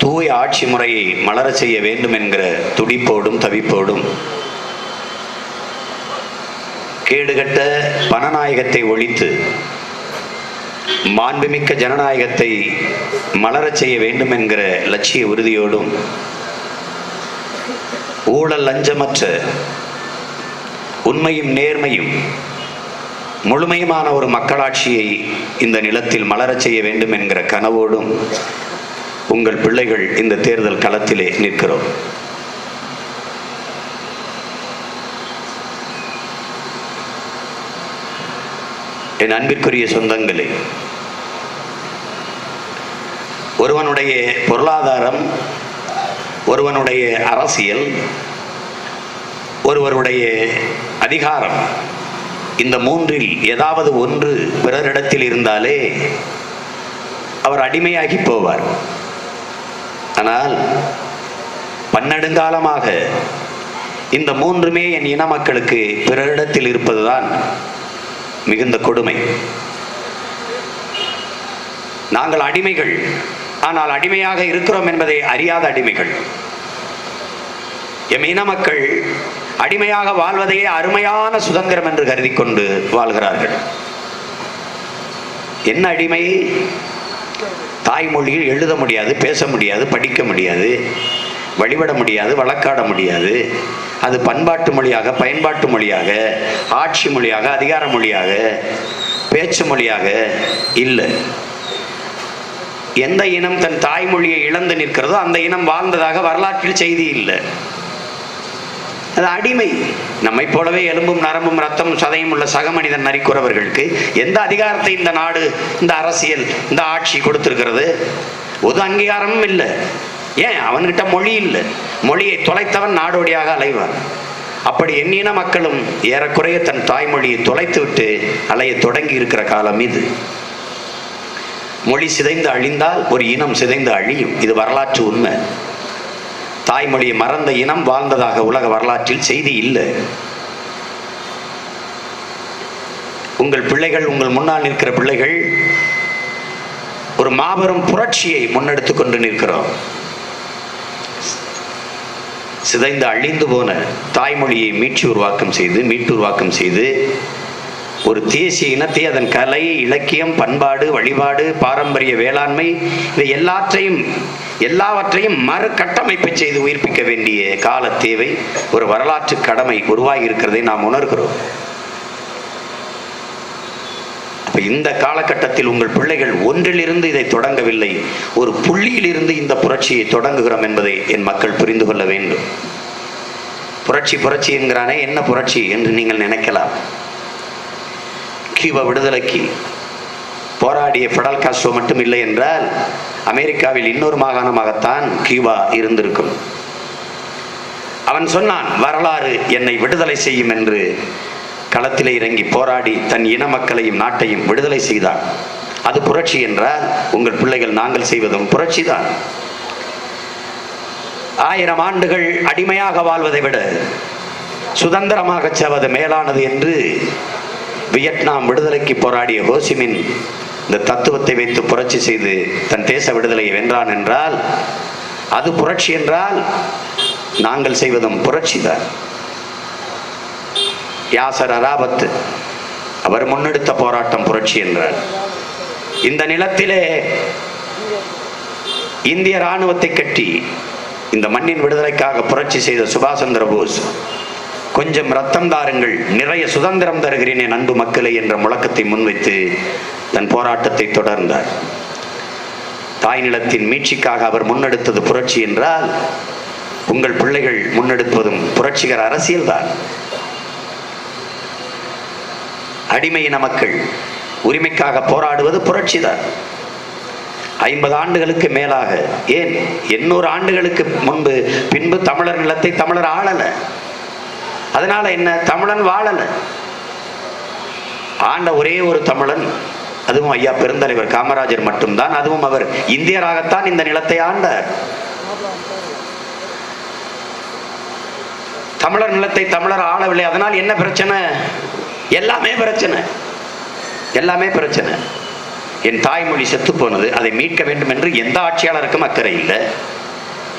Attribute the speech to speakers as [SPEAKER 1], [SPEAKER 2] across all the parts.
[SPEAKER 1] தூய ஆட்சி முறையை மலரச் செய்ய வேண்டும் என்கிற துடிப்போடும் தவிப்போடும் கேடுகட்ட பணநாயகத்தை ஒழித்து மாண்புமிக்க ஜனநாயகத்தை மலரச் செய்ய வேண்டும் என்கிற லட்சிய உறுதியோடும் ஊழல் லஞ்சமற்ற உண்மையும் நேர்மையும் முழுமையுமான ஒரு மக்களாட்சியை இந்த நிலத்தில் மலரச் செய்ய வேண்டும் என்கிற கனவோடும் உங்கள் பிள்ளைகள் இந்த தேர்தல் களத்திலே நிற்கிறோம். என் அன்பிற்குரிய சொந்தங்களே ஒருவனுடைய பொருளாதாரம் ஒருவனுடைய அரசியல் ஒருவருடைய அதிகாரம் இந்த மூன்றில் ஏதாவது ஒன்று பிறரிடத்தில் இருந்தாலே அவர் அடிமையாகி போவார். ஆனால் பன்னெடுங்காலமாக இந்த மூன்றுமே என் இன மக்களுக்கு பிறரிடத்தில் இருப்பதுதான் மிகுந்த கொடுமை. நாங்கள் அடிமைகள். ஆனால் அடிமையாக இருக்கிறோம் என்பதை அறியாத அடிமைகள். எம் இன மக்கள் அடிமையாக வாழ்வதையே அருமையான சுதந்திரம் என்று கருதி கொண்டு வாழ்கிறார்கள். என்ன அடிமை? தாய்மொழியில் எழுத முடியாது பேச முடியாது படிக்க முடியாது வழிபட முடியாது வழக்காட முடியாது. அது பண்பாட்டு மொழியாக பயன்பாட்டு மொழியாக ஆட்சி மொழியாக அதிகார மொழியாக பேச்சு மொழியாக இல்லை. எந்த இனம் தன் தாய்மொழியை இழந்து நிற்கிறதோ அந்த இனம் வாழ்ந்ததாக வரலாற்றில் செய்தி இல்லை. அது அடிமை. நம்மை போலவே எலும்பும் நரம்பும் ரத்தம் சதையும் உள்ள சக மனிதன் நரிக்குறவர்களுக்கு எந்த அதிகாரத்தை இந்த நாடு இந்த அரசியல் இந்த ஆட்சி கொடுத்திருக்கிறது? ஒரு அங்கீகாரமும் இல்லை. ஏன்? அவன்கிட்ட மொழி இல்லை. மொழியை தொலைத்தவன் நாடோடியாக அலைவான். அப்படி எண்ணின மக்களும் ஏறக்குறைய தன் தாய்மொழியை தொலைத்து விட்டு அலைய தொடங்கி இருக்கிற காலம் இது. மொழி சிதைந்து அழிந்தால் ஒரு இனம் சிதைந்து அழியும். இது வரலாற்று உண்மை. தாய்மொழியை மறந்த இனம் வாழ்ந்ததாக உலக வரலாற்றில் செய்தி இல்லை. உங்கள் பிள்ளைகள் உங்கள் முன்னால் நிற்கிற பிள்ளைகள் ஒரு மாபெரும் புரட்சியை முன்னெடுத்து கொண்டு நிற்கிறோம். சிதைந்து அழிந்து போன தாய்மொழியை மீட்சி உருவாக்கம் செய்து மீட்டுருவாக்கம் செய்து ஒரு தேசிய இனத்தை அதன் கலை இலக்கியம் பண்பாடு வழிபாடு பாரம்பரிய வேளாண்மை இவை எல்லாற்றையும் எல்லாவற்றையும் மறு கட்டமைப்பு செய்து உயிர்ப்பிக்க வேண்டிய கால தேவை ஒரு வரலாற்று கடமை உருவாகி இருக்கிறதை நாம் உணர்கிறோம். அப்ப இந்த காலகட்டத்தில் உங்கள் பிள்ளைகள் ஒன்றிலிருந்து இதை தொடங்கவில்லை ஒரு புள்ளியிலிருந்து இந்த புரட்சியை தொடங்குகிறோம் என்பதை என் மக்கள் புரிந்து கொள்ள வேண்டும். புரட்சி புரட்சி என்கிறானே என்ன புரட்சி என்று நீங்கள் நினைக்கலாம். கியூப விடுதலைக்கு போராடிய ஃபெடல் காஸ்ட்ரோ மட்டும் இல்லை என்றால் அமெரிக்காவில் இன்னொரு மாகாணமாகத்தான் கியூபா இருந்திருக்கும். அவன் சொன்னான் வரலாறு என்னை விடுதலை செய்யும் என்று களத்திலே இறங்கி போராடி தன் இன மக்களையும் நாட்டையும் விடுதலை செய்தான். அது புரட்சி என்றால் உங்கள் பிள்ளைகள் நாங்கள் செய்வதும் புரட்சி தான். ஆயிரம் ஆண்டுகள் அடிமையாக வாழ்வதை விட சுதந்திரமாக செவது மேலானது என்று வியட்நாம் விடுதலைக்கு போராடிய ஹோசிமின் இந்த தத்துவத்தை வைத்து புரட்சி செய்து தன் தேச விடுதலையை வென்றான் என்றால் அது புரட்சி என்றால் நாங்கள் செய்வதும் புரட்சி தான். யாசர் அராபத்து அவர் முன்னெடுத்த போராட்டம் புரட்சி என்றார். இந்த நிலத்திலே இந்திய இராணுவத்தை கட்டி இந்த மண்ணின் விடுதலைக்காக புரட்சி செய்த சுபாஷ் சந்திர போஸ் கொஞ்சம் ரத்தம் தாருங்கள் நிறைய சுதந்திரம் தருகிறேன் என் அன்பு மக்களை என்ற முழக்கத்தை முன்வைத்து தன் போராட்டத்தை தொடர்ந்தார். தாய் நிலத்தின் மீட்சிக்காக அவர் முன்னெடுத்தது புரட்சி என்றால் உங்கள் பிள்ளைகள் முன்னெடுப்பதும் புரட்சிகர அரசியல்தான். அடிமையின மக்கள் உரிமைக்காக போராடுவது புரட்சிதான். ஐம்பது ஆண்டுகளுக்கு மேலாக ஏன்? எண்ணூறு ஆண்டுகளுக்கு முன்பு பின்பு தமிழர் நிலத்தை தமிழர் ஆளல. அதனால என்ன? தமிழன் வாழலை. ஆண்ட ஒரே ஒரு தமிழன் அதுவும் ஐயா பெருந்தலைவர் காமராஜர் மட்டும்தான் அதுவும் அவர். இந்தியராகத்தான் இந்த நிலத்தை ஆண்டார். தமிழர் நிலத்தை தமிழர் ஆளவில்லை. அதனால் என்ன பிரச்சனை? எல்லாமே பிரச்சனை. எல்லாமே பிரச்சனை. என் தாய்மொழி செத்து போனது. அதை மீட்க வேண்டும் என்று எந்த ஆட்சியாளருக்கும் அக்கறை இல்லை.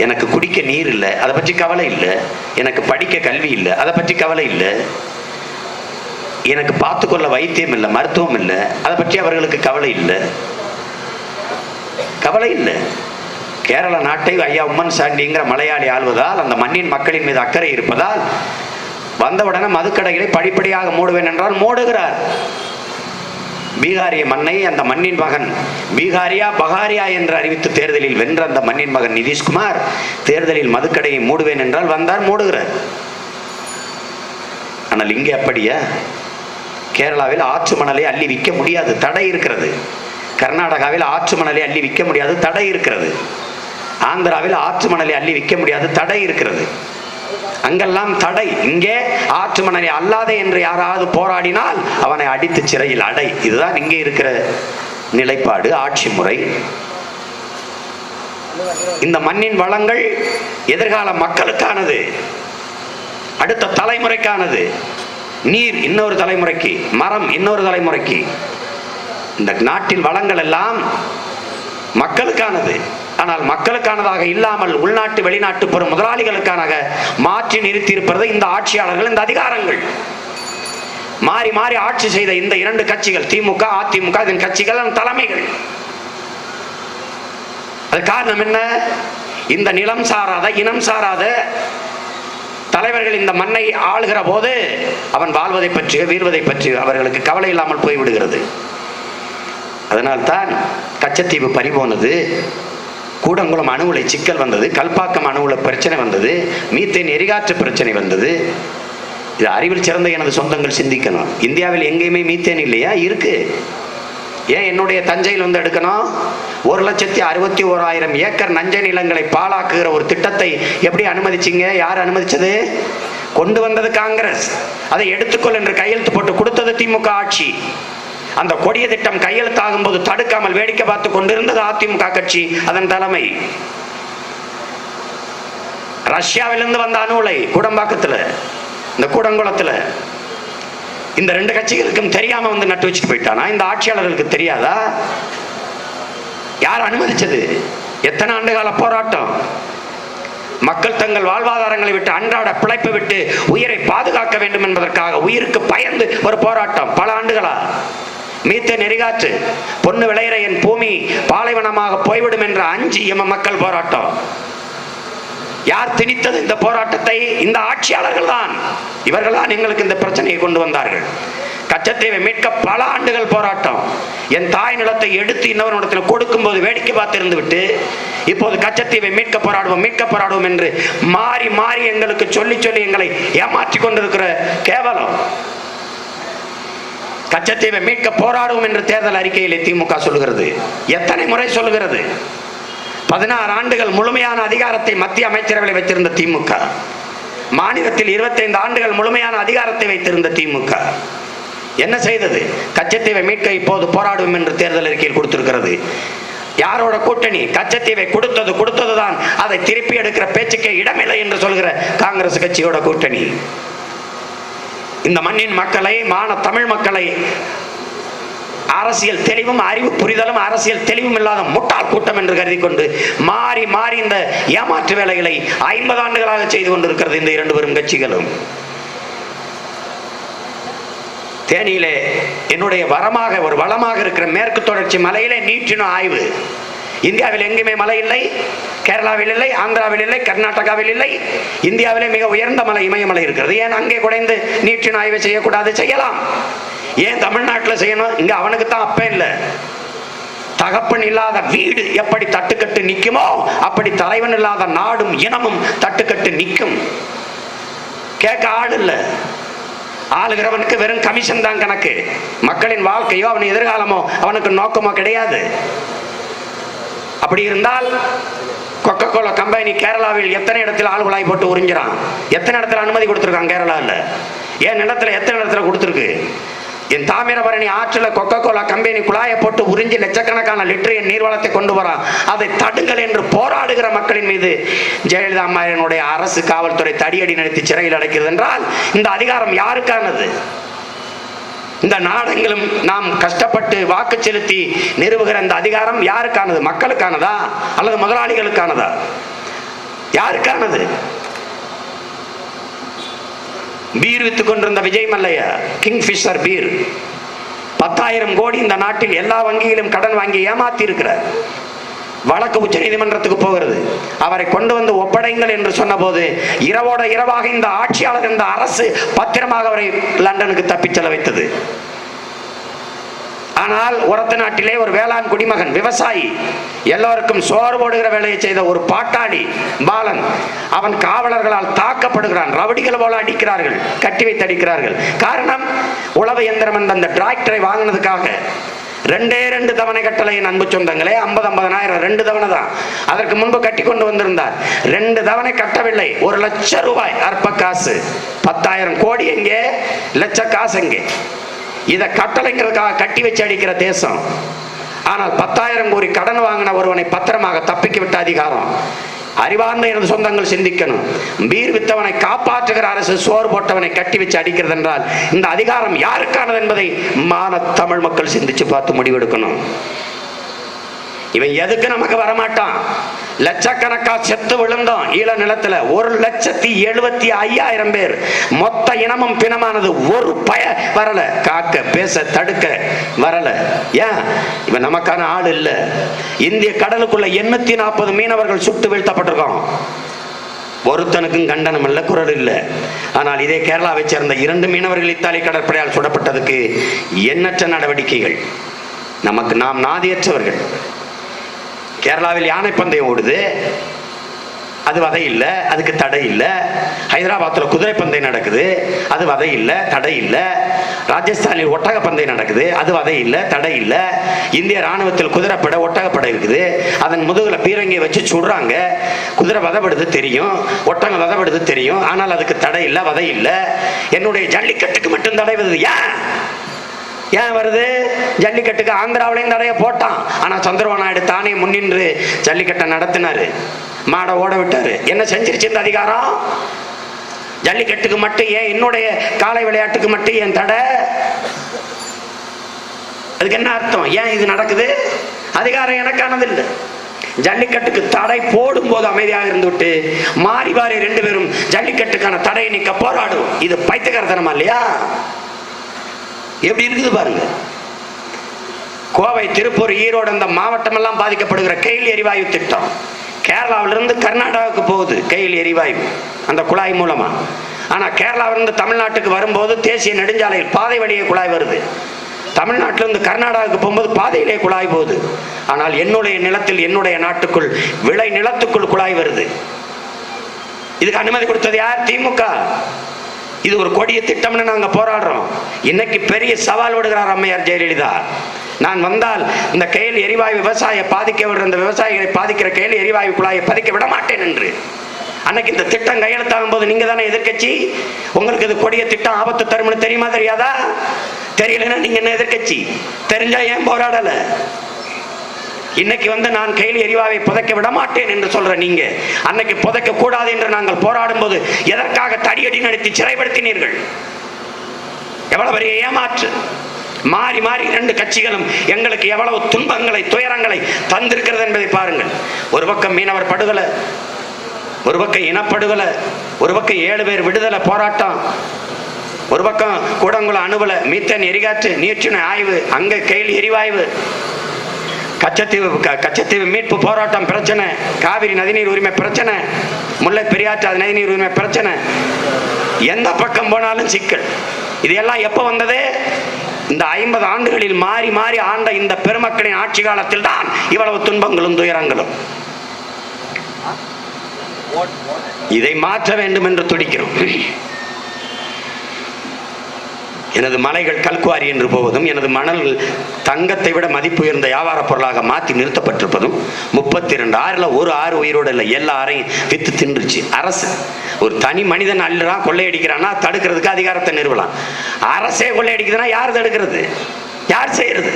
[SPEAKER 1] எனக்கு குடிக்க நீர் இல்லை அதை பற்றி கவலை இல்லை. எனக்கு படிக்க கல்வி இல்லை அதை பற்றி கவலை இல்லை. எனக்கு பார்த்துக்கொள்ள வைத்தியம் இல்லை மருத்துவம் இல்லை அதை பற்றி அவர்களுக்கு கவலை இல்லை. கவலை இல்லை. கேரள நாட்டை ஐயா உம்மன் சாண்டிங்கிற மலையாளி ஆள்வதால் அந்த மண்ணின் மக்களின் மீது அக்கறை இருப்பதால் வந்தவுடனே மதுக்கடைகளை படிப்படியாக மூடுவேன் என்றால் மூடுகிறார். பீகாரிய மண்ணை அந்த மண்ணின் மகன் பீகாரியா பகாரியா என்று அறிவித்து தேர்தலில் வென்ற அந்த மண்ணின் மகன் நிதிஷ்குமார் தேர்தலில் மதுக்கடையை மூடுவேன் என்றால் வந்தார் மூடுகிறார். ஆனால் இங்கே அப்படியா? கேரளாவில் ஆற்று மணலை அள்ளி விற்க முடியாது தடை இருக்கிறது. கர்நாடகாவில் ஆற்று மணலை அள்ளி விற்க முடியாது தடை இருக்கிறது. ஆந்திராவில் ஆற்று மணலை அள்ளி விற்க முடியாது தடை இருக்கிறது. அங்கெல்லாம் தடை. இங்கே ஆற்று மணலை அல்லாதே என்று யாராவது போராடினால் அவனை அடித்து சிறையில் அடை. இதுதான் இங்கே இருக்கிற நிலைப்பாடு ஆட்சி முறை. இந்த மண்ணின் வளங்கள் எதிர்கால மக்களுக்கானது. அடுத்த தலைமுறைக்கானது. நீர் இன்னொரு தலைமுறைக்கு மரம் இன்னொரு தலைமுறைக்கு. இந்த நாட்டின் வளங்கள் எல்லாம் மக்களுக்கானது. ஆனால் மக்களுக்கானதாக இல்லாமல் உள்நாட்டு வெளிநாட்டு பெரும் முதலாளிகளுக்கான மாற்றி நிறுத்தி இருப்பது இந்த ஆட்சியாளர்கள் இந்த அதிகாரங்கள். மாறி மாறி ஆட்சி செய்த இந்த இரண்டு கட்சிகள் திமுக அதிமுக இதன் கட்சிகள் தலைமைகள். அது காரணம் என்ன? இந்த நிலம் சாராத இனம் சாராத தலைவர்கள் இந்த மண்ணை ஆளுகிற போது அவன் வாழ்வதை பற்றிய வீழ்வதை பற்றி அவர்களுக்கு கவலை இல்லாமல் போய்விடுகிறது. அதனால்தான் கச்சத்தீவு பறிபோனது கூடங்குளம் அணு உலை சிக்கல் வந்தது கல்பாக்கம் அணு உலை பிரச்சனை வந்தது மீத்தேன் எரிகாற்று பிரச்சனை வந்தது. இது அறிவில் சிறந்த எனது சொந்தங்கள் சிந்திக்கணும். இந்தியாவில் எங்கேயுமே மீத்தேன் இல்லையா? இருக்கு. ஏன் என்னுடைய தஞ்சையில் வந்து எடுக்கணும்? ஒரு லட்சத்தி அறுபத்தி ஓராயிரம் ஏக்கர் நஞ்சை நிலங்களை பாழாக்குகிற ஒரு திட்டத்தை எப்படி அனுமதிச்சிங்க? யார் அனுமதிச்சது? கொண்டு வந்தது காங்கிரஸ். அதை எடுத்துக்கொள் என்று கையெழுத்து போட்டு கொடுத்தது திமுக ஆட்சி. அந்த கொடிய திட்டம் கையெழுத்தாகும் போது தடுக்காமல் வேடிக்கை பார்த்து கொண்டிருந்தது அதிமுக கட்சி அதன் தலைமை. ரஷ்யாவிலிருந்து வந்த அணு உலை இந்த கூடங்குளத்தில். இந்த ரெண்டு கட்சிகளுக்கும் தெரியாம வந்து நட்டு வச்சுட்டு போயிட்டானா? இந்த ஆட்சியாளர்களுக்கு தெரியாதா? யார் அனுமதிச்சது? எத்தனை ஆண்டுகால போராட்டம்? மக்கள் தங்கள் வாழ்வாதாரங்களை விட்டு அன்றாட பிழைப்பை விட்டு உயிரை பாதுகாக்க வேண்டும் என்பதற்காக உயிருக்கு பயந்து ஒரு போராட்டம். பல ஆண்டுகளா? மீத்த நெறிகாற்று. பொண்ணு விளையிற என் பூமி பாலைவனமாக போய்விடும் என்ற அஞ்சு எம மக்கள் போராட்டம். யார் திணித்தது இந்த போராட்டத்தை? இந்த ஆட்சியாளர்கள் தான். இவர்கள் தான் எங்களுக்கு இந்த பிரச்சனையை கொண்டு வந்தார்கள். கச்சத்தீவை மீட்க பல ஆண்டுகள் போராட்டம். என் தாய் நிலத்தை எடுத்து இன்னொரு கொடுக்கும் போது வேடிக்கை பார்த்திருந்து விட்டு இப்போது கச்சத்தீவை மீட்க போராடுவோம் மீட்க போராடுவோம் என்று மாறி மாறி எங்களுக்கு சொல்லி சொல்லி எங்களை ஏமாற்றி கொண்டிருக்கிற கேவலம். கச்சத்தீவை மீட்க போராடுவோம் என்று தேர்தல் அறிக்கையிலே திமுக சொல்லுகிறது எத்தனை முறை சொல்லுகிறது? பதினாறு ஆண்டுகள் முழுமையான அதிகாரத்தை மத்திய அமைச்சரவை வைத்திருந்த திமுக. மாநிலத்தில் இருபத்தைந்து ஆண்டுகள் முழுமையான அதிகாரத்தை வைத்திருந்த திமுக. என்ன செய்தது? கச்சத்தீவை மீட்க இப்போது போராடுவோம் என்று தேர்தல் அறிக்கையில் கொடுத்திருக்கிறது. யாரோட கூட்டணி? கச்சத்தீவை கொடுத்தது கொடுத்ததுதான். அதை திருப்பி எடுக்கிற பேச்சுக்கே இடமில்லை என்று சொல்கிற காங்கிரஸ் கட்சியோட கூட்டணி. இந்த மண்ணின் மக்களை மான தமிழ் மக்களை அரசியல் தெளிவும் அறிவு புரிதலும் அரசியல் தெளிவும் இல்லாத முட்டாள் கூட்டம் என்று கருதி கொண்டு மாறி மாறி இந்த ஏமாற்று வேலைகளை ஐம்பது ஆண்டுகளாக செய்து கொண்டிருக்கிறது இந்த இரண்டு பெரும் கட்சிகளும். தேனியிலே என்னுடைய வரமாக ஒரு வளமாக இருக்கிற மேற்கு தொடர்ச்சி மலையிலே நீற்றின ஆய்வு. இந்தியாவில் எங்குமே மலை இல்லை கேரளாவில் இல்லை ஆந்திராவில் இல்லை கர்நாடகாவில் இல்லை. இந்தியாவிலே மிக உயர்ந்த மலை இமயமலை இருக்கிறது. ஏன் அங்கே குறைந்து நீற்றின் ஆய்வு செய்யக்கூடாது? செய்யலாம். ஏன் தமிழ்நாட்டில் செய்யணும்? இங்கே அவனுக்கு தான் அப்ப இல்லை. தகப்பன் இல்லாத வீடு எப்படி தட்டுக்கட்டு நிற்குமோ அப்படி தலைவன் இல்லாத நாடும் இனமும் தட்டுக்கட்டு நிற்கும். கேட்க ஆள் இல்லை. ஆளுகிறவனுக்கு வெறும் கமிஷன் தான் கணக்கு. மக்களின் வாழ்க்கையோ அவன் எதிர்காலமோ அவனுக்கு நோக்கமோ கிடையாது. அப்படி இருந்தால் கொக்கோ கோலா கம்பெனி கேரளாவில் எத்தனை இடத்துல ஆளுகளாய் குழாய் போட்டு உறிஞ்சிறான்? எத்தனை இடத்துல அனுமதி கொடுத்துருக்கான் கேரளாவில் ஏன் இடத்துல எத்தனை இடத்துல கொடுத்துருக்கு? என் தாமிரபரணி ஆற்றில் கொக்கோ கோலா கம்பெனி குழாயை போட்டு உறிஞ்சி லட்சக்கணக்கான லிட்டர் என் நீர்வளத்தை கொண்டு வரான். அதை தடுங்கள் என்று போராடுகிற மக்களின் மீது ஜெயலலிதா அம்மாவினுடைய அரசு காவல்துறை தடியடி நடத்தி சிறையில் அடைக்கிறது என்றால் இந்த அதிகாரம் யாருக்கானது? இந்த நாடெங்கிலும் நாம் கஷ்டப்பட்டு வாக்கு செலுத்தி நிறுவுகிற இந்த அதிகாரம் யாருக்கானது? மக்களுக்கானதா? அல்லது முதலாளிகளுக்கானதா? யாருக்கானது? பீர் வித்து கொண்டிருந்த விஜய் மல்லையா கிங்ஃபிஷர் பீர். பத்தாயிரம் கோடி இந்த நாட்டில் எல்லா வங்கியிலும் கடன் வாங்கி ஏமாத்தி இருக்கிறார் வழக்கு உச்ச நீதிமன்றத்துக்கு போகிறது. அவரை கொண்டு வந்து ஒப்படைங்கள் என்று சொன்னபோது இரவோட இரவாக இந்த ஆட்சியாளர் இந்த அரசு பத்திரமாக அவரை லண்டனுக்கு தப்பிச் செல்ல வைத்தது. ஆனால் உரத்த நாட்டிலே ஒரு வேளாண் குடிமகன் விவசாயி எல்லோருக்கும் சோறு போடுகிற வேலையை செய்த ஒரு பாட்டாளி பாலன் அவன் காவலர்களால் தாக்கப்படுகிறான். ரவடிகள் போல அடிக்கிறார்கள் கட்டி வைத்து அடிக்கிறார்கள். காரணம் உழவு எந்திரம் அந்த டிராக்டரை வாங்கினதுக்காக ரெண்டே ரெண்டு தவணை கட்டளை என் அன்பு சொந்தங்களே. ஐம்பது ஐம்பதனாயிரம் ரெண்டு தவணை தான். அதற்கு முன்பு கட்டி கொண்டு வந்திருந்தார். ரெண்டு தவணை கட்டவில்லை. ஒரு லட்சம் ரூபாய் அற்ப காசு. பத்தாயிரம் கோடி எங்கே? லட்ச காசு எங்கே? இதை கட்டளைங்கிறதுக்காக கட்டி வச்சு அடிக்கிற தேசம். ஆனால் பத்தாயிரம் கோடி கடன் வாங்கின ஒருவனை பத்திரமாக தப்பிக்க விட்ட அதிகாரம். அறிவார்ந்த எனது சொந்தங்கள் சிந்திக்கணும். பீர் வித்தவனை காப்பாற்றுகிற அரசு சோறு போட்டவனை கட்டி வச்சு அடிக்கிறது என்றால் இந்த அதிகாரம் யாருக்கானது என்பதை மான தமிழ் மக்கள் சிந்திச்சு பார்த்து முடிவெடுக்கணும். இவன் எதுக்கு நமக்கு வரமாட்டான்? லட்சக்கணக்கா செத்து விழுந்தோம். ஈழ நிலத்துல ஒரு லட்சத்தி எழுபத்தி ஐயாயிரம் பேர். மொத்த இனமும் பிணமானது. ஒரு பய வரல. காக்க பேச தடுக்க வரல. ஏன்? இவன் நமக்கான ஆள் இல்ல. இந்திய கடலுக்குள்ள எண்ணூத்தி நாற்பது மீனவர்கள் சுட்டு வீழ்த்தப்பட்டிருக்கோம். ஒருத்தனுக்கும் கண்டனம் இல்ல குரல் இல்ல. ஆனால் இதே கேரளாவை சேர்ந்த இரண்டு மீனவர்கள் இத்தாலி கடற்படையால் சுடப்பட்டதுக்கு எண்ணற்ற நடவடிக்கைகள். நமக்கு நாம் நாதியற்றவர்கள். கேரளாவில் யானை பந்தயம் ஓடுது? அது வதை இல்லை அதுக்கு தடை இல்லை. ஹைதராபாத்தில் குதிரை பந்தயம் நடக்குது அது வதை இல்லை தடை இல்லை. ராஜஸ்தானில் ஒட்டக பந்தயம் நடக்குது அது வதை இல்லை தடை இல்லை. இந்திய ராணுவத்தில் குதிரைப்படை ஒட்டகப்படை இருக்குது. அதன் முதுகில் பீரங்கியை வச்சு சுடுறாங்க. குதிரை வதப்படுது தெரியும் ஒட்டகம் வதப்படுது தெரியும். ஆனால் அதுக்கு தடை இல்லை வதை இல்லை. என்னுடைய ஜல்லிக்கட்டுக்கு மட்டும் தடை வருது ஏன் ஏன் வருது? ஜல்லிக்கட்டுக்கு ஆந்திராவிலையும் தடைய போட்டான். ஆனா சந்திரபாபு நாயுடு தானே முன்னின்று ஜல்லிக்கட்டை நடத்தினாரு. மாடை ஓட விட்டாரு. என்ன செஞ்சிருச்சு இந்த அதிகாரம்? ஜல்லிக்கட்டுக்கு மட்டும் ஏன் என்னுடைய காலை விளையாட்டுக்கு மட்டும் ஏன் தடை? அதுக்கு என்ன அர்த்தம்? ஏன் இது நடக்குது? அதிகாரம் எனக்கானது இல்லை ஜல்லிக்கட்டுக்கு தடை போடும் போது அமைதியாக இருந்துவிட்டு மாறி மாறி ரெண்டு பேரும் ஜல்லிக்கட்டுக்கான தடையை நீக்க போராடும் இது பைத்தியக்காரத்தனமா இல்லையா? எப்படி இருக்குது பாருங்க. கோவை திருப்பூர் ஈரோடு அந்த மாவட்டம் எல்லாம் பாதிக்கப்படுகிற கையில் எரிவாயு திட்டம். கேரளாவிலிருந்து கர்நாடகாவுக்கு போகுது கையில் எரிவாயு அந்த குழாய் மூலமா. ஆனா கேரளாவிலிருந்து தமிழ்நாட்டுக்கு வரும்போது தேசிய நெடுஞ்சாலையில் பாதை வழியே குழாய் வருது. தமிழ்நாட்டிலிருந்து கர்நாடகாவுக்கு போகும்போது பாதையிலே குழாய் போகுது. ஆனால் என்னுடைய நிலத்தில் என்னுடைய நாட்டுக்குள் விளை நிலத்துக்குள் குழாய் வருது. இதுக்கு அனுமதி கொடுத்தது யார்? திமுக. இது ஒரு கொடிய திட்டம்னு நாங்க போராடுறோம். இன்னைக்கு பெரிய சவால் விடுகிறார் அம்மையார் ஜெயலலிதா. நான் வந்தால் இந்த கையில் எரிவாயு விவசாய பாதிக்க விடுற இந்த விவசாயிகளை பாதிக்கிற கையில் எரிவாயு குழாயை பதிக்க விட மாட்டேன் என்று. அன்னைக்கு இந்த திட்டம் கையெழுத்தாகும் போது நீங்க தானே எதிர்க்கட்சி? உங்களுக்கு இது கொடிய திட்டம் ஆபத்து தரும்னு தெரியுமா தெரியாதா? தெரியலன்னா நீங்க என்ன எதிர்க்கட்சி? தெரிஞ்சா ஏன் போராடலை? இன்னைக்கு வந்து நான் கையில் எரிவாவை புதைக்க விட மாட்டேன் என்று சொல்ற நீங்க அன்னைக்கு புதைக்க கூடாது என்று நாங்கள் போராடும் போது எதற்காக தடியடி நடத்தி சிறைப்படுத்தினீர்கள்? எவ்வளவு பெரிய ஏமாற்று. மாறி மாறி இரண்டு கட்சிகளும் எங்களுக்கு எவ்வளவு துன்பங்களை துயரங்களை தந்திருக்கிறது என்பதை பாருங்கள். ஒரு பக்கம் மீனவர் படுகொலை ஒரு பக்கம் இனப்படுகொலை ஒரு பக்கம் ஏழு பேர் விடுதலை போராட்டம் ஒரு பக்கம் கூடங்குளம் அணுவல மீத்தன் எரிகாற்று நீர்ச்சுனை ஆய்வு அங்கே கையில் எரிவாய்வு. கச்சத்தீவு கச்சத்தீவு மீட்பு போராட்டம் பிரச்சனை. காவிரி நதிநீர் உரிமை பிரச்சனை. முல்லை பெரியாற்று நதிநீர் உரிமை பிரச்சனை. எந்த பக்கம் போனாலும் சிக்கல். இது எல்லாம் எப்போ வந்தது? இந்த ஐம்பது ஆண்டுகளில் மாறி மாறி ஆண்ட இந்த பெருமக்களின் ஆட்சி காலத்தில் தான் இவ்வளவு துன்பங்களும் துயரங்களும். இதை மாற்ற வேண்டும் என்று துடிக்கிறோம். எனது மலைகள் கல்குவாரி என்று போவதும் எனது மணல் தங்கத்தை விட மதிப்பு உயர்ந்த வியாபார பொருளாக மாற்றி நிறுத்தப்பட்டிருப்பதும் முப்பத்தி ரெண்டு ஆறில் ஒரு ஆறு உயிரோடு இல்லை எல்லா ஆறையும் வித்து தின்றுச்சு. அரசு ஒரு தனி மனிதன் அள்ளுறான் கொள்ளையடிக்கிறான்னா தடுக்கிறதுக்கு அதிகாரத்தை நிறுவலாம். அரசே கொள்ளையடிக்குதுன்னா யார் தடுக்கிறது? யார் செய்யறது?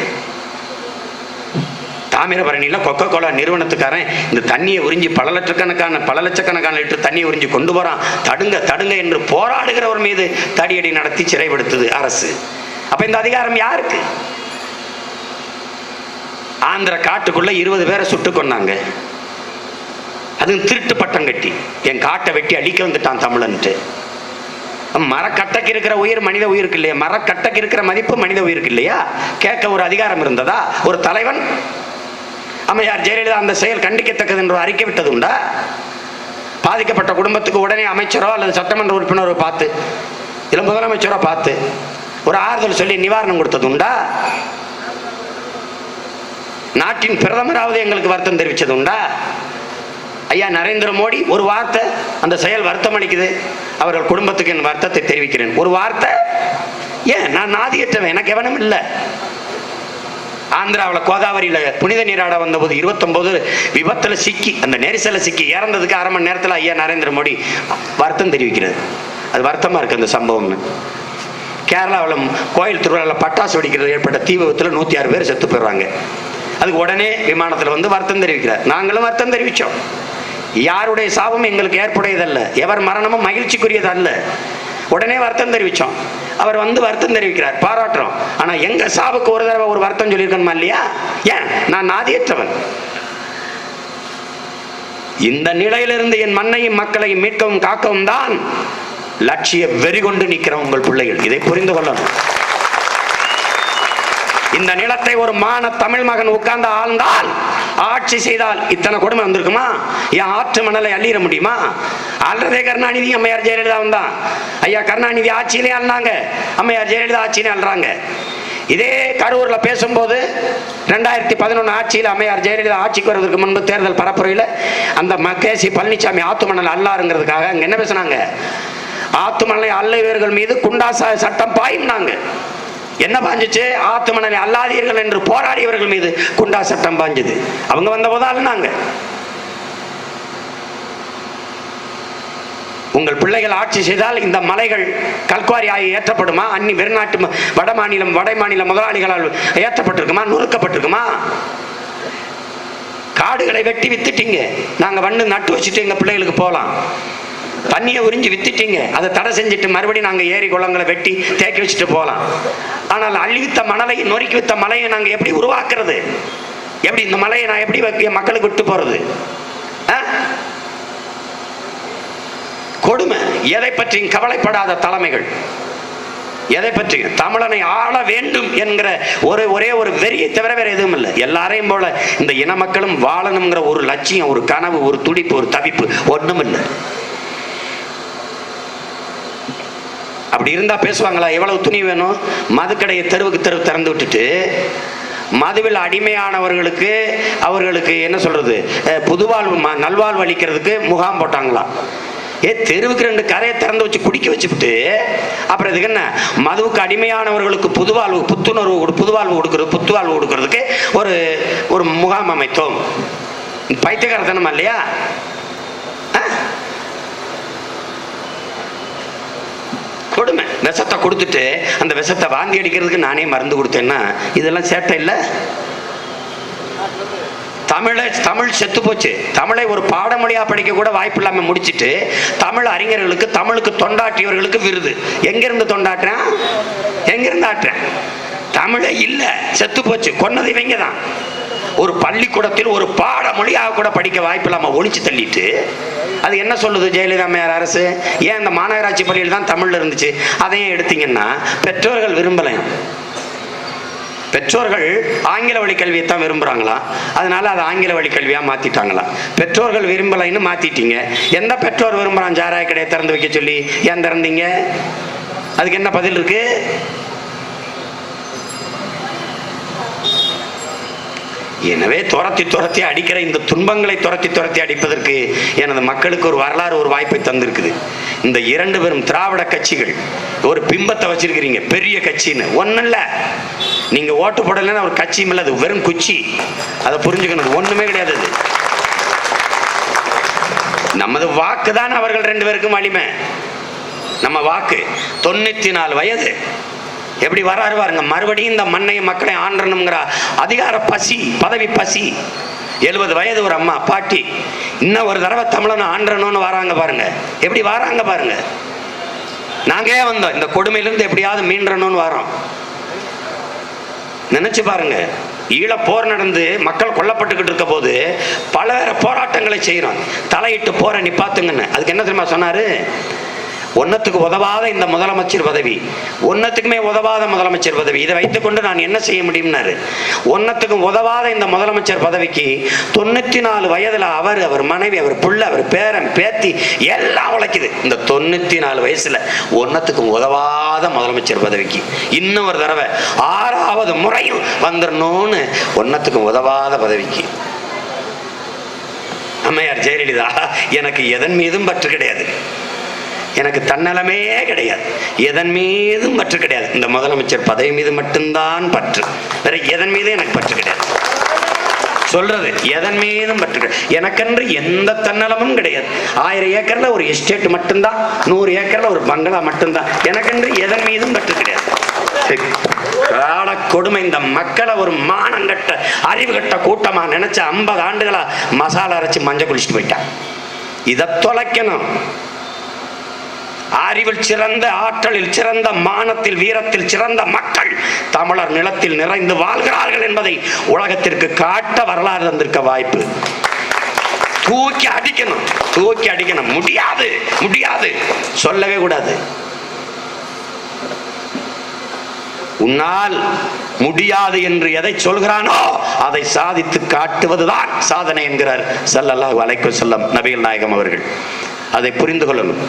[SPEAKER 1] தாமிரபரணியில் கொக்கோ கோலா நிறுவனத்துக்காரன் இந்த தண்ணியை உறிஞ்சி பல லட்சக்கணக்கான பல லட்சக்கணக்கான லிட்டர் தண்ணியை உறிஞ்சி கொண்டு வரான். தடுங்க தடுங்க என்று போராடுகிறவர் மீது தடியடி நடத்தி சிறைப்படுத்துது அரசு. அப்ப இந்த அதிகாரம் யாருக்கு? ஆந்திர காட்டுக்குள்ள இருபது பேரை சுட்டு கொன்னாங்க. அதுவும் திருட்டு பட்டம் கட்டி. என் காட்டை வெட்டி அடிக்க வந்துட்டான் தமிழன்ட்டு. மரக்கட்டைக்கு இருக்கிற உயிர் மனித உயிருக்கு இல்லையா? மரக்கட்டைக்கு இருக்கிற மதிப்பு மனித உயிருக்கு இல்லையா? கேட்க ஒரு அதிகாரம் இருந்ததா? ஒரு தலைவன் அம்மையார் ஜெயலலிதா அந்த செயல் கண்டிக்கத்தக்கது என்று அறிக்கை விட்டது உண்டா பாதிக்கப்பட்ட குடும்பத்துக்கு உடனே அமைச்சரோ அல்லது சட்டமன்ற உறுப்பினரோ பார்த்து இல்லை முதலமைச்சரோ பார்த்து ஒரு ஆறுதல் சொல்லி நிவாரணம் கொடுத்தது உண்டா நாட்டின் பிரதமராவது எங்களுக்கு வருத்தம் தெரிவித்தது உண்டா ஐயா நரேந்திர மோடி ஒரு வார்த்தை அந்த செயல் வருத்தம் அளிக்குது. அவர்கள் குடும்பத்துக்கு என் வருத்தத்தை தெரிவிக்கிறேன். ஒரு வார்த்தை? ஏன்? நான் நாதியற்றவன். எனக்கு எவனும் இல்லை. ஆந்திராவில் கோதாவரியில் புனித நீராட வந்தபோது இருபத்தொம்போது விபத்தில் சிக்கி அந்த நெரிசலில் சிக்கி இறந்ததுக்கு அரை மணி நேரத்தில் ஐயா நரேந்திர மோடி வருத்தம் தெரிவிக்கிறது அது வருத்தமாக இருக்குது அந்த சம்பவம்னு. கேரளாவில் கோயில் திருவிழாவில் பட்டாசு வெடிக்கிறது ஏற்பட்ட தீ விபத்தில் நூற்றி ஆறு பேர் செத்து போயிடுறாங்க. அதுக்கு உடனே விமானத்தில் வந்து வருத்தம் தெரிவிக்கிறார். நாங்களும் வருத்தம் தெரிவித்தோம் யாருடைய சாபம் எங்களுக்கு ஏற்புடையதல்ல. எவர் மரணமும் மகிழ்ச்சிக்குரியதல்ல. உடனே வருத்தம் தெரிவித்தோம் அவர் வந்து வருத்தம் தெரிவிக்கிறார். பாராட்டுறோம். ஆனால் எங்க சாவுக்கு ஒரு தடவை ஒரு வருத்தம் சொல்லியிருக்கணுமா இல்லையா? ஏன்? நான் நாதியற்றவன். இந்த நிலையிலிருந்து என் மண்ணையும் மக்களையும் மீட்கவும் காக்கவும் தான் லட்சிய வெறி கொண்டு நிற்கிற உங்கள் பிள்ளைகள். இதை புரிந்து கொள்ளணும். இந்த நிலத்தை ஒரு மான தமிழ் மகன் உட்கார்ந்து ஆழ்ந்தால் ஆட்சி செய்தால் இத்தனை கொடுமை வந்திருக்குமா? என் ஆற்று மணலை அள்ளிட முடியுமா? அல்றதே கருணாநிதி அம்மையார் ஜெயலலிதா தான் ஐயா கருணாநிதி ஆட்சியிலே அள்ளாங்க. அம்மையார் ஜெயலலிதா ஆட்சியிலே ஆள்றாங்க இதே கரூர்ல பேசும்போது ரெண்டாயிரத்தி பதினொன்று ஆட்சியில் அம்மையார் ஜெயலலிதா ஆட்சிக்கு வருவதற்கு முன்பு தேர்தல் பரப்புரையில் அந்த மகேசி பழனிசாமி ஆத்து மணல் அல்லாருங்கிறதுக்காக அங்கே என்ன பேசுனாங்க? ஆத்து மணலை அல்லவர்கள் மீது குண்டாசா சட்டம் பாயும்னாங்க. என்ன பாஞ்சிச்சு? ஆத்து மணலை அல்லாதீர்கள் என்று போராடியவர்கள் மீது குண்டா சட்டம் பாஞ்சது. அவங்க வந்த போதாலுனாங்க உங்கள் பிள்ளைகள் ஆட்சி செய்தால் இந்த மலைகள் கல்குவாரி ஆகி ஏற்றப்படுமா? அன்னி வெளிநாட்டு வட மாநிலம் வட மாநில முதலாளிகளால் ஏற்றப்பட்டிருக்குமா? நொறுக்கப்பட்டிருக்குமா? காடுகளை வெட்டி வித்துட்டீங்க. நாங்கள் வந்து நட்டு வச்சுட்டு எங்கள் பிள்ளைகளுக்கு போகலாம். தண்ணியை உறிஞ்சி வித்துட்டீங்க. அதை தடை செஞ்சுட்டு மறுபடியும் நாங்க ஏரி குளங்களை வெட்டி தேக்கி வச்சுட்டு போகலாம். ஆனால் அள்ளி வித்த மணலை நொறுக்கி வித்த மலையை நாங்க எப்படி உருவாக்குறது? எப்படி இந்த மலையை நான் எப்படி வைக்க- மக்களுக்கு விட்டு போறது? கொடுமை. எதை பற்றியும் கவலைப்படாத தலைமைகள். எதை பற்றி தமிழனை ஆள வேண்டும் என்கிற ஒரு ஒரே ஒரு வெறியை தவிர வேற எதுவும் இல்லை. எல்லாரையும் போல இந்த இன மக்களும் வாழணுங்கிற ஒரு லட்சியம் ஒரு கனவு ஒரு துடிப்பு ஒரு தவிப்பு ஒண்ணும் இல்லை அப்படி இருந்தா பேசுவாங்களா? எவ்வளவு துணி வேணும்? மதுக்கடையை தெருவுக்கு தெருவு திறந்து விட்டுட்டு மதுவில் அடிமையானவர்களுக்கு அவர்களுக்கு என்ன சொல்றது? புதுவாழ்வு ம- நல்வாழ்வு அளிக்கிறதுக்கு முகாம் போட்டாங்களாம் ஏ தெருவுக்கு ரெண்டு கரையை திறந்து வச்சு குடிக்க வச்சுட்டு அப்புறம் இதுக்கு என்ன? மதுவுக்கு அடிமையானவர்களுக்கு புதுவாழ்வு புத்துணர்வு கொடு- புதுவாழ்வு கொடுக்கறது புத்துவாழ்வு கொடுக்கறதுக்கு ஒரு ஒரு முகாம் அமைத்தோம். பைத்தியகாரத்தனமா இல்லையா? கொடுமை. விஷத்தை கொடுத்துட்டு அந்த விஷத்தை வாந்தி அடிக்கிறதுக்கு நானே மருந்து கொடுத்தேன்னா இதெல்லாம் சேட்டை இல்லை? தமிழை தமிழ் செத்து போச்சு. தமிழை ஒரு பாடமொழியா படிக்க கூட வாய்ப்பு இல்லாமல் முடிச்சிட்டு தமிழ் அறிஞர்களுக்கு தமிழுக்கு தொண்டாற்றியவர்களுக்கு விருது. எங்கிருந்து தொண்டாட்டுறேன் எங்கிருந்து ஆட்டுறேன் தமிழே இல்லை. செத்து போச்சு. கொன்னது இவங்க தான் ஒரு பள்ளிக்கூடத்தில் ஒரு பாடமொழியாக கூட படிக்க வாய்ப்பு இல்லாமல் ஒழிச்சு தள்ளிட்டு அது என்ன சொல்லுது ஜெயலலிதா மேயர் அரசு? ஏன் இந்த மாநகராட்சி பள்ளியில் தான் தமிழில் இருந்துச்சு? அதையும் எடுத்தீங்கன்னா பெற்றோர்கள் விரும்பலையும் பெற்றோர்கள் ஆங்கில வழி கல்வியை தான் விரும்புகிறாங்களா அதனால அதை ஆங்கில வழி கல்வியாக மாற்றிட்டாங்களா பெற்றோர்கள் விரும்பலைன்னு மாற்றிட்டீங்க எந்த பெற்றோர் விரும்புகிறான் ஜாராய கடையை திறந்து வைக்க சொல்லி ஏன் திறந்தீங்க? அதுக்கு என்ன பதில் இருக்குது எனவே துரத்தி துரத்தி அடிக்கிற இந்த துன்பங்களை துரத்தி துரத்தி அடிப்பதற்கு எனது மக்களுக்கு ஒரு வரலாறு ஒரு வாய்ப்பை தந்திருக்குது. இந்த இரண்டு பெரும் திராவிட கட்சிகள் ஒரு பிம்பத்தை வச்சிருக்கிறீங்க பெரிய கட்சின்னு. ஒன்றும் இல்லை நீங்க ஓட்டு போடலைன்னா ஒரு கட்சியும் இல்லை அது வெறும் குச்சி. அதை புரிஞ்சுக்கணும். அது ஒண்ணுமே கிடையாது அது. நமது வாக்கு தான் அவர்கள் ரெண்டு பேருக்கும் வலிமை நம்ம வாக்கு தொண்ணூத்தி நாலு வயது. எப்படி வராரு பாருங்க. மறுபடியும் இந்த மண்ணையும் மக்களை ஆண்டணுங்கிற அதிகார பசி பதவி பசி. எழுபது வயது ஒரு அம்மா பாட்டி. இன்னும் ஒரு தடவை தமிழனை ஆண்டணும்னு வராங்க பாருங்க. எப்படி வராங்க பாருங்க. நாங்களே ஏன் வந்தோம்? இந்த கொடுமையிலிருந்து எப்படியாவது மீண்டணும்னு வரோம். நினைச்சு பாருங்க. ஈழ போர் நடந்து மக்கள் கொல்லப்பட்டுக்கிட்டு இருக்க போது பல போராட்டங்களை செய்கிறோம் தலையிட்டு போற நீ பார்த்துங்கன்னு அதுக்கு என்ன தெரியுமா சொன்னாரு? ஒன்னத்துக்கு உதவாத இந்த முதலமைச்சர் பதவி ஒன்னத்துக்குமே உதவாத முதலமைச்சர் பதவி. இதை வைத்துக்கொண்டு நான் என்ன செய்ய முடியும்னாரு? ஒன்னத்துக்கும் உதவாத இந்த முதலமைச்சர் பதவிக்கு தொண்ணூத்தி நாலு வயதுல அவர் அவர் மனைவி அவர் புள்ள அவர் பேரன் பேத்தி எல்லாம் உழைக்குது. இந்த தொண்ணூத்தி நாலு வயசுல ஒன்னத்துக்கும் உதவாத முதலமைச்சர் பதவிக்கு இன்னும் ஒரு தடவை ஆறாவது முறையும் வந்துடணும்னு ஒன்னத்துக்கும் உதவாத பதவிக்கு. அம்மையார் ஜெயலலிதா எனக்கு எதன் மீதும் பற்று கிடையாது. எனக்கு தன்னலமே கிடையாது. எதன் மீதும் பற்று கிடையாது. இந்த முதலமைச்சர் பதவி மீது மட்டும்தான் பற்று. வேற எதன் மீதும் எனக்கு பற்று கிடையாது. சொல்றது எதன் மீதும் பற்று கிடையாது. எனக்கென்று எந்த தன்னலமும் கிடையாது. ஆயிரம் ஏக்கர்ல ஒரு எஸ்டேட் மட்டும்தான் நூறு ஏக்கர்ல ஒரு பங்களா மட்டும்தான். எனக்கென்று எதன் மீதும் பற்று கிடையாது. கால கொடுமை. இந்த மக்களை ஒரு மானங்கட்ட அறிவு கட்ட கூட்டமா நினைச்ச ஐம்பது ஆண்டுகளா மசாலா அரைச்சு மஞ்சள் குளிச்சுட்டு போயிட்டான் இதை தொலைக்கணும். அறிவில் சிறந்த ஆற்றலில் சிறந்த மானத்தில் வீரத்தில் சிறந்த மக்கள் தமிழர் நிலத்தில் நிறைந்து வாழ்கிறார்கள் என்பதை உலகத்திற்கு காட்ட வரலாறு தந்திருக்க வாய்ப்பு. தூக்கி அடிக்கணும் தூக்கி அடிக்கணும். முடியாது முடியாது. சொல்லவே கூடாது. உன்னால் முடியாது என்று எதை சொல்கிறானோ அதை சாதித்து காட்டுவதுதான் சாதனை என்கிறார். ஸல்லல்லாஹு வலைக்கு செல்லம் நபிகள் நாயகம் அவர்கள். அதை புரிந்து கொள்ளணும்.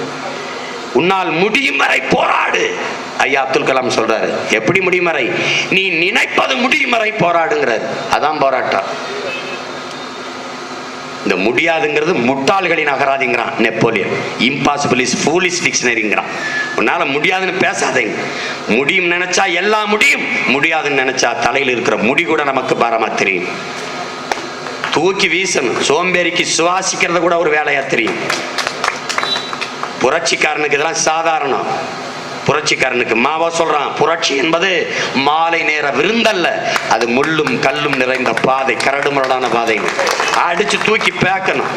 [SPEAKER 1] உன்னால் முடியும் வரை போராடு. ஐயா அப்துல் கலாம் சொல்றாரு எப்படி முடியும் வரை? நீ நினைப்பது முடியும் வரை போராடுங்கிறார். அதான் போராட்டம். இந்த முடியாதுங்கிறது முட்டாள்களின் அகராதிங்கிறான் நெப்போலியன். இம்பாசிபிள் இஸ் ஃபூலிஸ் டிக்ஷனரிங்கிறான் உன்னால முடியாதுன்னு பேசாதேங்க. முடியும் நினைச்சா எல்லாம் முடியும் முடியாதுன்னு நினைச்சா தலையில் இருக்கிற முடி கூட நமக்கு பாரமா தெரியும். தூக்கி வீசணும். சோம்பேறிக்கு சுவாசிக்கிறது கூட ஒரு வேலையா தெரியும். புரட்சிக்காரனுக்கு இதெல்லாம் சாதாரணம். புரட்சிக்காரனுக்கு மாவா சொல்றான் புரட்சி என்பது மாலை நேர விருந்தல்ல அது முள்ளும் கல்லும் நிறைந்த பாதை கரடு முரடான பாதை அடிச்சு தூக்கி பேக்கணும்.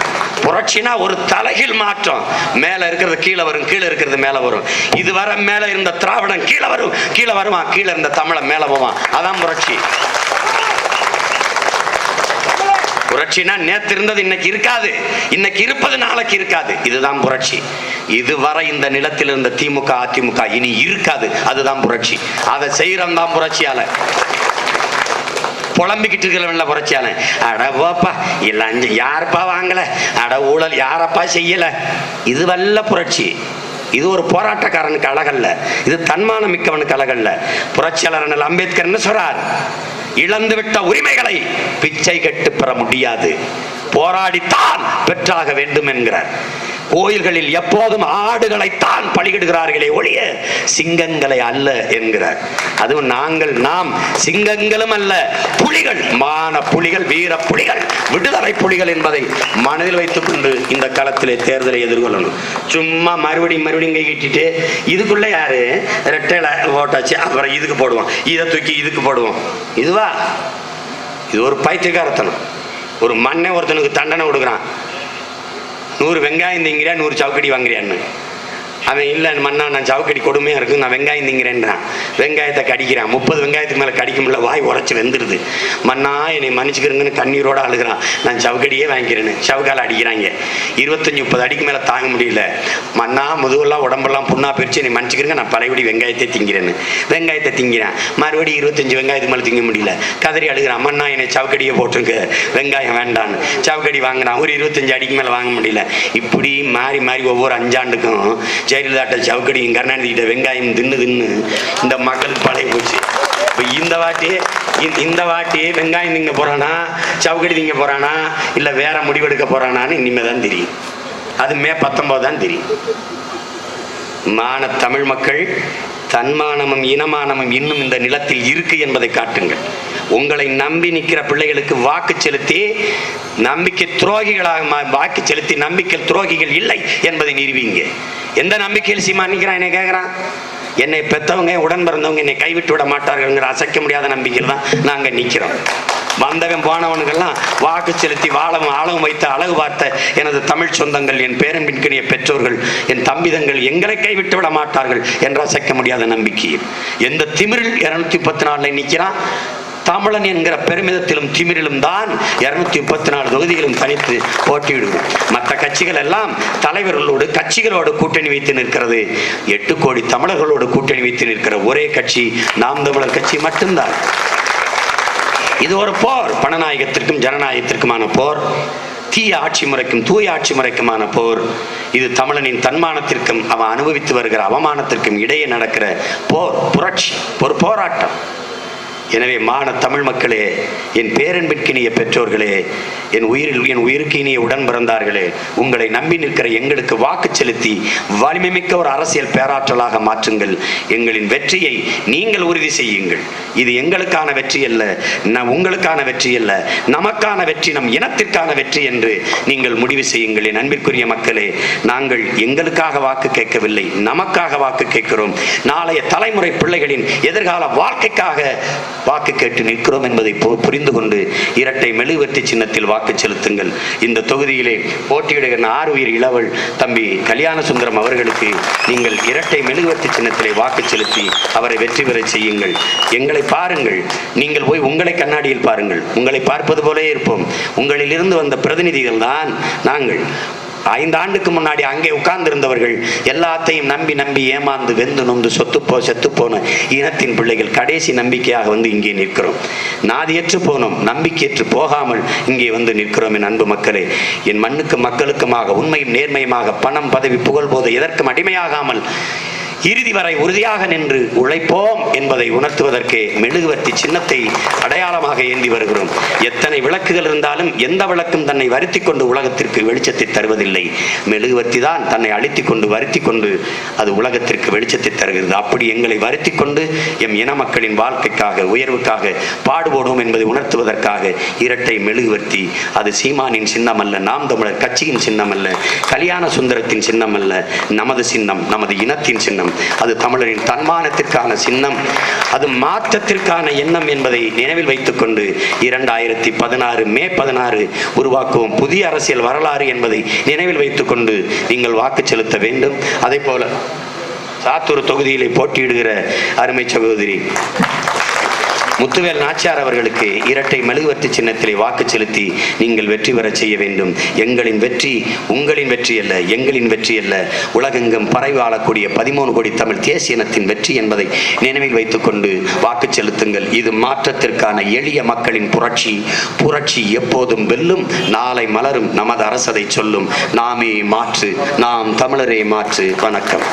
[SPEAKER 1] புரட்சினா ஒரு தலைகீழ் மாற்றம். மேல இருக்கிறது கீழே வரும் கீழே இருக்கிறது மேல வரும். இது வர மேல இருந்த திராவிடம் கீழே வரும் கீழே வருவான் கீழே இருந்த தமிழன் மேல போவான். அதான் புரட்சி. புரட்சினா நேத்து இருந்தது இன்னைக்கு இருக்காது. இன்னைக்கு இருப்பது நாளைக்கு இருக்காது. இதுதான் புரட்சி. இதுவரை இந்த நிலத்தில் இருந்த திமுக அதிமுக இனி இருக்காது. அதுதான் புரட்சி. அதை செய்யறவன் தான் புரட்சியால. புலம்பிக்கிட்டு இருக்கிறவன்ல புரட்சியால. அட போப்பா இல்ல யாருப்பா வாங்கல? அட ஊழல் யாரப்பா செய்யல? இது வல்ல புரட்சி. இது ஒரு போராட்டக்காரனுக்கு அழகல்ல. இது தன்மானம் மிக்கவனுக்கு அழகல்ல. புரட்சியாளர் அம்பேத்கர் என்ன சொல்றார். இழந்துவிட்ட உரிமைகளை பிச்சை கட்டு பெற முடியாது. போராடித்தான் பெற்றாக வேண்டும் என்கிறார் கோயில்களில் எப்போதும் ஆடுகளைத்தான் பலியிடுகிறார்களே ஒழிய சிங்கங்களை அல்ல என்கிறார். அதுவும் நாங்கள் நாம் சிங்கங்களும் அல்ல புலிகள் மான புலிகள் வீர புலிகள் விடுதலை புலிகள் என்பதை மனதில் வைத்துக் கொண்டு இந்த களத்திலே தேர்தலை எதிர்கொள்ளணும். சும்மா மறுபடியும் மறுபடியும் கை இதுக்குள்ள யாரு? ரெட்டையில ஓட்டாச்சு அப்புறம் இதுக்கு போடுவோம். இதை தூக்கி இதுக்கு போடுவோம். இதுவா? இது ஒரு பைத்தியகாரத்தனம் ஒரு மண்ணை ஒருத்தனுக்கு தண்டனை கொடுக்குறான். நூறு வெங்காயம் தீங்கிறியா நூறு சவுக்கடி வாங்குறியான்னு. அவன் இல்லை மண்ணா நான் சவுக்கடி கொடுமையாக இருக்கு நான் வெங்காயம் திங்கிறேன்றான். வெங்காயத்தை கடிக்கிறான். முப்பது வெங்காயத்துக்கு மேலே கடிக்க முடியல வாய் உரைச்சி வெந்துடுது மண்ணா என்னை மன்னிச்சுக்கிறேங்கன்னு கண்ணீரோட அழுகிறான். நான் சவுக்கடியே வாங்கிக்கிறேன்னு. சவுக்கால் அடிக்கிறாங்க. இருபத்தஞ்சி முப்பது அடிக்கு மேலே தாங்க முடியல. மண்ணா முதுகெல்லாம் உடம்பெல்லாம் புண்ணா பிரித்து என்னை மன்னிச்சுக்கிறேங்க நான் பழையபடி வெங்காயத்தை திங்கிறேன்னு. வெங்காயத்தை திங்கிறேன். மறுபடியும் இருபத்தஞ்சி வெங்காயத்துக்கு மேலே திங்க முடியல. கதறி அழுகிறான். மண்ணா என்னை சவுக்கடியை போட்டிருக்கு வெங்காயம் வேண்டான்னு. சவுக்கடி வாங்கினான் ஒரு இருபத்தஞ்சு அடிக்கு மேலே வாங்க முடியல. இப்படி மாறி மாறி ஒவ்வொரு அஞ்சாண்டுக்கும் ஜெயலலிதாட்ட சவுக்கடியும் கருணாநிதிகிட்ட வெங்காயம் தின்னு தின்னு இந்த மக்களுக்கு பழைய போச்சு. இப்போ இந்த வாட்டி இந்த- வாட்டி வெங்காயம் திங்க போகிறானா சவுக்கடி திங்க போகிறானா இல்லை வேற முடிவெடுக்க போகிறானான்னு இனிமே தான் தெரியும். அது மே பத்தொம்போது தான் தெரியும். மான தமிழ் மக்கள் தன்மானமும் இனமானமும் இன்னும் இந்த நிலத்தில் இருக்கு என்பதை காட்டுங்கள். உங்களை நம்பி நிற்கிற பிள்ளைகளுக்கு வாக்கு செலுத்தி நம்பிக்கை துரோகிகளாக மா- வாக்கு செலுத்தி நம்பிக்கை துரோகிகள் இல்லை என்பதை நிறுவீங்க எந்த நம்பிக்கையில் சீமா நிற்கிறான் என்னை கேட்குறான்? என்னை பெற்றவங்க உடன் பிறந்தவங்க என்னை கைவிட்டு விட மாட்டார்கள்ங்கிற அசைக்க முடியாத நம்பிக்கையில் தான் நாங்கள் நிற்கிறோம் வந்தவன் போனவனுக்கெல்லாம் வாக்கு செலுத்தி வாழவும் ஆழவும் வைத்த அழகு பார்த்த எனது தமிழ் சொந்தங்கள் என் பேரன் பின்கணிய பெற்றோர்கள் என் தம்பிதங்கள் எங்களை கைவிட்டு விட மாட்டார்கள் என்று அசைக்க முடியாத நம்பிக்கையில். எந்த திமிரில் இருநூத்தி பத்து நாளில் நிற்கிறான் தமிழன் என்கிற பெருமிதத்திலும் திமிரிலும் தான் இருநூத்தி முப்பத்தி நாலு தொகுதிகளும் தனித்து போட்டியிடுவோம் மற்ற கட்சிகள் எல்லாம் தலைவர்களோடு கட்சிகளோடு கூட்டணி வைத்து நிற்கிறது. எட்டு கோடி தமிழர்களோடு கூட்டணி வைத்து நிற்கிற ஒரே கட்சி நாம் தமிழர் கட்சி மட்டும்தான். இது ஒரு போர். பணநாயகத்திற்கும் ஜனநாயகத்திற்குமான போர். தீய ஆட்சி முறைக்கும் தூய ஆட்சி முறைக்குமான போர். இது தமிழனின் தன்மானத்திற்கும் அவன் அனுபவித்து வருகிற அவமானத்திற்கும் இடையே நடக்கிற போர் புரட்சி ஒரு போராட்டம். எனவே மான தமிழ் மக்களே என் பேரன்பிற்கினிய பெற்றோர்களே என் உயிரில் என் உயிருக்கு இனிய உடன் பிறந்தார்களே உங்களை நம்பி நிற்கிற எங்களுக்கு வாக்கு செலுத்தி வலிமை மிக்க ஒரு அரசியல் பேராற்றலாக மாற்றுங்கள். எங்களின் வெற்றியை நீங்கள் உறுதி செய்யுங்கள். இது எங்களுக்கான வெற்றி அல்ல உங்களுக்கான வெற்றி அல்ல நமக்கான வெற்றி நம் இனத்திற்கான வெற்றி என்று நீங்கள் முடிவு செய்யுங்கள். என் அன்பிற்குரிய மக்களே நாங்கள் எங்களுக்காக வாக்கு கேட்கவில்லை நமக்காக வாக்கு கேட்கிறோம். நாளைய தலைமுறை பிள்ளைகளின் எதிர்கால வாழ்க்கைக்காக வாக்கு கேட்டு நிற்கிறோம் என்பதை பு- புரிந்து கொண்டு இரட்டை மெழுகுவர்த்தி சின்னத்தில் வாக்கு செலுத்துங்கள். இந்த தொகுதியிலே போட்டியிடுகிற ஆறு உயிர் இளவல் தம்பி கல்யாண சுந்தரம் அவர்களுக்கு நீங்கள் இரட்டை மெழுகுவர்த்தி சின்னத்திலே வாக்கு செலுத்தி அவரை வெற்றி பெறச் செய்யுங்கள். எங்களை பாருங்கள். நீங்கள் போய் உங்களை கண்ணாடியில் பாருங்கள். உங்களை பார்ப்பது போலே இருப்போம். உங்களிலிருந்து வந்த பிரதிநிதிகள் தான் நாங்கள். ஐந்து ஆண்டுக்கு முன்னாடி அங்கே உட்கார்ந்திருந்தவர்கள் எல்லாத்தையும் நம்பி நம்பி ஏமாந்து வெந்து நொந்து சொத்துப்போ செத்துப்போன இனத்தின் பிள்ளைகள் கடைசி நம்பிக்கையாக வந்து இங்கே நிற்கிறோம். நாதியற்று போனோம் நம்பிக்கையற்று போகாமல் இங்கே வந்து நிற்கிறோம் என் அன்பு மக்களே. என் மண்ணுக்கும் மக்களுக்குமாக உண்மையும் நேர்மையுமாக பணம் பதவி புகழ் போது எதற்கும் அடிமையாகாமல் இறுதி வரை உறுதியாக நின்று உழைப்போம் என்பதை உணர்த்துவதற்கே மெழுகுவர்த்தி சின்னத்தை அடையாளமாக ஏந்தி வருகிறோம். எத்தனை விளக்குகள் இருந்தாலும் எந்த விளக்கும் தன்னை வருத்தி கொண்டு உலகத்திற்கு வெளிச்சத்தை தருவதில்லை. மெழுகுவர்த்தி தான் தன்னை அழித்தி கொண்டு வருத்தி கொண்டு அது உலகத்திற்கு வெளிச்சத்தை தருகிறது. அப்படி எங்களை வருத்தி கொண்டு எம் இன மக்களின் வாழ்க்கைக்காக உயர்வுக்காக பாடுபோடும் என்பதை உணர்த்துவதற்காக இரட்டை மெழுகுவர்த்தி. அது சீமானின் சின்னம் அல்ல நாம் தமிழர் கட்சியின் சின்னம் அல்ல கல்யாண சுந்தரத்தின் சின்னம் அல்ல நமது சின்னம் நமது இனத்தின் சின்னம். அது தமிழரின் தன்மானத்திற்கான சின்னம் அது மாற்றத்திற்கான எண்ணம் என்பதை நினைவில் வைத்துக்கொண்டு இரண்டாயிரத்தி பதினாறு மே பதினாறு உருவாக்குவோம் புதிய அரசியல் வரலாறு என்பதை நினைவில் வைத்துக்கொண்டு நீங்கள் வாக்கு செலுத்த வேண்டும். அதே போல சாத்தூர் தொகுதியிலே போட்டியிடுகிற அருமை சகோதரி முத்துவேல் நாச்சியார் அவர்களுக்கு இரட்டை மெழுகுவர்த்தி சின்னத்திலே வாக்கு செலுத்தி நீங்கள் வெற்றி பெறச் செய்ய வேண்டும். எங்களின் வெற்றி உங்களின் வெற்றி அல்ல எங்களின் வெற்றி அல்ல. உலகெங்கும் பறவை வாழக்கூடிய பதிமூணு கோடி தமிழ் தேசிய இனத்தின் வெற்றி என்பதை நினைவில் வைத்துக்கொண்டு வாக்கு செலுத்துங்கள். இது மாற்றத்திற்கான எளிய மக்களின் புரட்சி. புரட்சி எப்போதும் வெல்லும் நாளை மலரும். நமது அரசதை சொல்லும் நாமே மாற்று நாம் தமிழரே மாற்று. வணக்கம்.